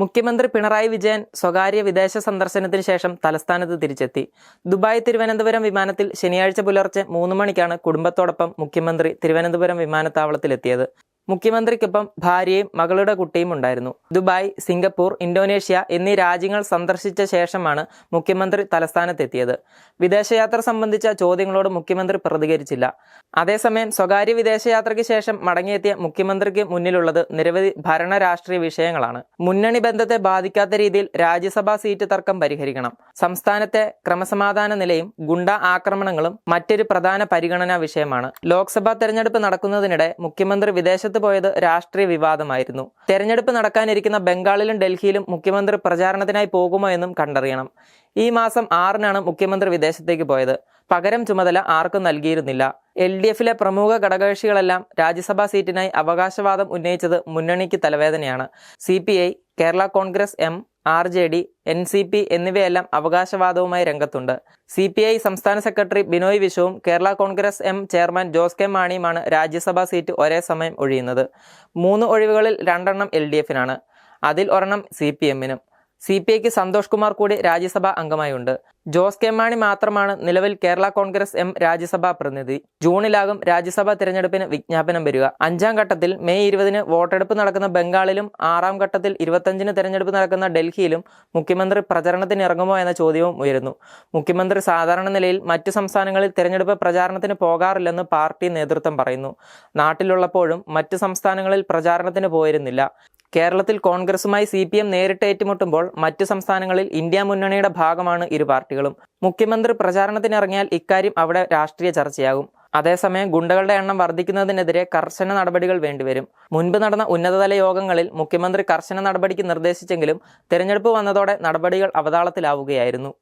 മുഖ്യമന്ത്രി പിണറായി വിജയൻ സ്വകാര്യ വിദേശ സന്ദർശനത്തിന് ശേഷം തലസ്ഥാനത്ത് തിരിച്ചെത്തി. ദുബായ് തിരുവനന്തപുരം വിമാനത്തിൽ ശനിയാഴ്ച പുലർച്ചെ മൂന്ന് മണിക്കാണ് കുടുംബത്തോടൊപ്പം മുഖ്യമന്ത്രി തിരുവനന്തപുരം വിമാനത്താവളത്തിലെത്തിയത്. മുഖ്യമന്ത്രിക്കൊപ്പം ഭാര്യയും മകളുടെ കുട്ടിയും ഉണ്ടായിരുന്നു. ദുബായ് സിംഗപ്പൂർ ഇന്തോനേഷ്യ എന്നീ രാജ്യങ്ങൾ സന്ദർശിച്ച ശേഷമാണ് മുഖ്യമന്ത്രി തലസ്ഥാനത്തെത്തിയത്. വിദേശയാത്ര സംബന്ധിച്ച ചോദ്യങ്ങളോട് മുഖ്യമന്ത്രി പ്രതികരിച്ചില്ല. അതേസമയം സ്വകാര്യ വിദേശയാത്രയ്ക്ക് ശേഷം മടങ്ങിയെത്തിയ മുഖ്യമന്ത്രിക്ക് മുന്നിലുള്ളത് നിരവധി ഭരണ രാഷ്ട്രീയ വിഷയങ്ങളാണ്. മുന്നണി ബന്ധത്തെ ബാധിക്കാത്ത രീതിയിൽ രാജ്യസഭാ സീറ്റ് തർക്കം പരിഹരിക്കണം. സംസ്ഥാനത്തെ ക്രമസമാധാന നിലയും ഗുണ്ട ആക്രമണങ്ങളും മറ്റൊരു പ്രധാന പരിഗണനാ വിഷയമാണ്. ലോക്സഭാ തെരഞ്ഞെടുപ്പ് നടക്കുന്നതിനിടെ മുഖ്യമന്ത്രി വിദേശത്ത് പോയത് രാഷ്ട്രീയ വിവാദമായിരുന്നു. തെരഞ്ഞെടുപ്പ് നടക്കാനിരിക്കുന്ന ബംഗാളിലും ഡൽഹിയിലും മുഖ്യമന്ത്രി പ്രചാരണത്തിനായി പോകുമോ എന്നും കണ്ടറിയണം. ഈ മാസം ആറിനാണ് മുഖ്യമന്ത്രി വിദേശത്തേക്ക് പോയത്. പകരം ചുമതല ആർക്കും നൽകിയിരുന്നില്ല. എൽ ഡി എഫിലെ പ്രമുഖ ഘടകകക്ഷികളെല്ലാം രാജ്യസഭാ സീറ്റിനായി അവകാശവാദം ഉന്നയിച്ചത് മുന്നണിക്ക് തലവേദനയാണ്. C Kerala Congress M R J D N C P എന്നിവയെല്ലാം അവകാശവാദവുമായി രംഗത്തുണ്ട്. സി പി ഐ സംസ്ഥാന secretary Binoy വിശ്വവും Kerala Congress M chairman Jose K മാണിയുമാണ് Rajya Sabha seat ഒരേ സമയം ഒഴിയുന്നത്. മൂന്ന് ഒഴിവുകളിൽ രണ്ടെണ്ണം എൽ ഡി എഫിനാണ്. അതിൽ ഒരെണ്ണം സി പി എമ്മിനും. സി പി ഐക്ക് സന്തോഷ് കുമാർ കൂടി രാജ്യസഭാ അംഗമായുണ്ട്. ജോസ് കെ മാണി മാത്രമാണ് നിലവിൽ കേരള കോൺഗ്രസ് എം രാജ്യസഭാ പ്രതിനിധി. ജൂണിലാകും രാജ്യസഭാ തിരഞ്ഞെടുപ്പിന് വിജ്ഞാപനം വരിക. അഞ്ചാം ഘട്ടത്തിൽ മെയ് ഇരുപതിന് വോട്ടെടുപ്പ് നടക്കുന്ന ബംഗാളിലും ആറാം ഘട്ടത്തിൽ ഇരുപത്തഞ്ചിന് തിരഞ്ഞെടുപ്പ് നടക്കുന്ന ഡൽഹിയിലും മുഖ്യമന്ത്രി പ്രചരണത്തിന് ഇറങ്ങുമോ എന്ന ചോദ്യവും ഉയരുന്നു. മുഖ്യമന്ത്രി സാധാരണ നിലയിൽ മറ്റു സംസ്ഥാനങ്ങളിൽ തിരഞ്ഞെടുപ്പ് പ്രചാരണത്തിന് പോകാറില്ലെന്ന് പാർട്ടി നേതൃത്വം പറയുന്നു. നാട്ടിലുള്ളപ്പോഴും മറ്റു സംസ്ഥാനങ്ങളിൽ പ്രചാരണത്തിന് പോയിരുന്നില്ല. കേരളത്തിൽ കോൺഗ്രസുമായി സി പി എം നേരിട്ട് ഏറ്റുമുട്ടുമ്പോൾ മറ്റ് സംസ്ഥാനങ്ങളിൽ ഇന്ത്യ മുന്നണിയുടെ ഭാഗമാണ് ഇരു പാർട്ടികളും. മുഖ്യമന്ത്രി പ്രചാരണത്തിനിറങ്ങിയാൽ ഇക്കാര്യം അവിടെ രാഷ്ട്രീയ ചർച്ചയാകും. അതേസമയം ഗുണ്ടകളുടെ എണ്ണം വർദ്ധിക്കുന്നതിനെതിരെ കർശന നടപടികൾ വേണ്ടിവരും. മുൻപ് നടന്ന ഉന്നതതല യോഗങ്ങളിൽ മുഖ്യമന്ത്രി കർശന നടപടിക്ക് നിർദ്ദേശിച്ചെങ്കിലും തെരഞ്ഞെടുപ്പ് വന്നതോടെ നടപടികൾ അവതാളത്തിലാവുകയായിരുന്നു.